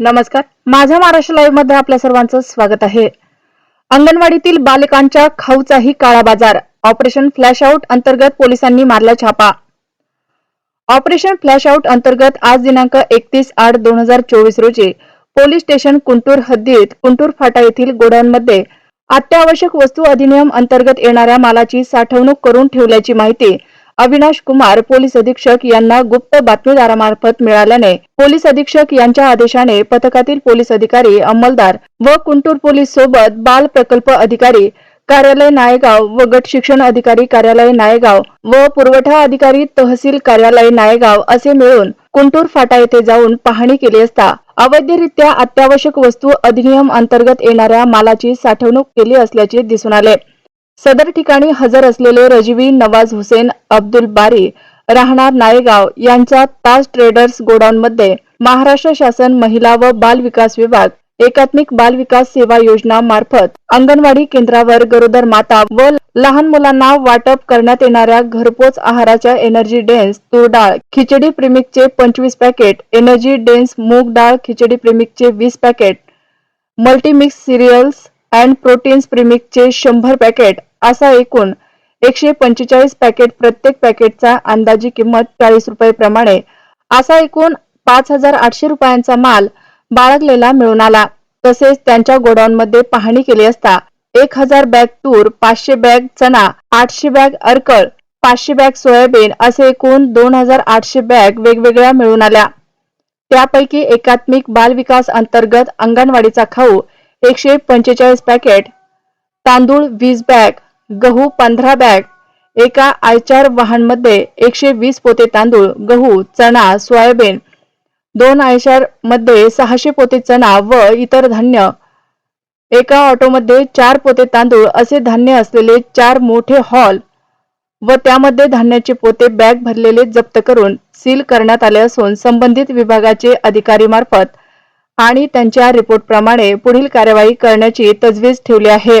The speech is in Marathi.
नमस्कार. माझ्या महाराष्ट्र लाईव्हमध्ये आपल्या सर्वांचं स्वागत आहे. अंगणवाडीतील बालकांच्या खाऊचाही काळा बाजार. ऑपरेशन फ्लॅश आउट अंतर्गत पोलिसांनी मारला छापा. ऑपरेशन फ्लॅश आउट अंतर्गत आज दिनांक एकतीस आठ दोन हजार चोवीस रोजी पोलीस स्टेशन कुंटूर हद्दीत कुंटूर फाटा येथील गोडाऊनमध्ये अत्यावश्यक वस्तू अधिनियम अंतर्गत येणाऱ्या मालाची साठवणूक करून ठेवल्याची माहिती अविनाश कुमार पोलीस अधीक्षक यांना गुप्त बातमीदारामार्फत मिळाल्याने पोलीस अधीक्षक यांच्या आदेशाने पथकातील पोलीस अधिकारी अंमलदार व कुंटूर पोलीस सोबत बाल प्रकल्प अधिकारी कार्यालय नायगाव व गट शिक्षण अधिकारी कार्यालय नायगाव व पुरवठा अधिकारी तहसील कार्यालय नायगाव असे मिळून कुंटूर फाटा येथे जाऊन पाहणी केली असता अवैधरित्या अत्यावश्यक वस्तू अधिनियम अंतर्गत येणाऱ्या मालाची साठवणूक केली असल्याचे दिसून आले. सदर ठिकाणी हजर असलेले रजवी नवाज हुसेन अब्दुल बारी राहणार नायगाव यांच्या ताज ट्रेडर्स गोडाऊनमध्ये महाराष्ट्र शासन महिला व बाल विकास विभाग एकात्मिक बाल विकास सेवा योजना मार्फत अंगणवाडी केंद्रावर गरोदर माता व लहान मुलांना वाटप करण्यात येणाऱ्या घरपोच आहाराच्या एनर्जी डेन्स तूर डाळ खिचडी प्रेमिकचे पंचवीस पॅकेट एनर्जी डेन्स मूग डाळ खिचडी प्रेमिकचे वीस packet multimix cereals and proteins प्रेमिकचे शंभर पॅकेट असा एकूण एकशे पंचेचाळीस पॅकेट प्रत्येक पॅकेटचा अंदाजी किंमत चाळीस रुपये प्रमाणे असा एकूण पाच हजार आठशे रुपयांचा माल बाळगलेला मिळून आला. तसेच त्यांच्या गोडाऊनमध्ये पाहणी केली असता एक हजार बॅग तूर पाचशे बॅग चणा आठशे बॅग अर्कळ पाचशे बॅग सोयाबीन असे एकूण दोन हजार आठशे बॅग वेगवेगळ्या मिळून आल्या. त्यापैकी एकात्मिक बाल विकास अंतर्गत अंगणवाडीचा खाऊ एकशे पंचेचाळीस पॅकेट तांदूळ वीस बॅग गहू पंधरा बॅग एका आयचार वाहनमध्ये एकशे वीस पोते तांदूळ गहू चणा सोयाबीन दोन आयचारमध्ये सहाशे पोते चणा व इतर धान्य एका ऑटोमध्ये चार पोते तांदूळ असे धान्य असलेले चार मोठे हॉल व त्यामध्ये धान्याचे पोते बॅग भरलेले जप्त करून सील करण्यात आले असून संबंधित विभागाचे अधिकारी मार्फत आणि त्यांच्या रिपोर्ट प्रमाणे पुढील कार्यवाही करण्याची तजवीज ठेवली आहे.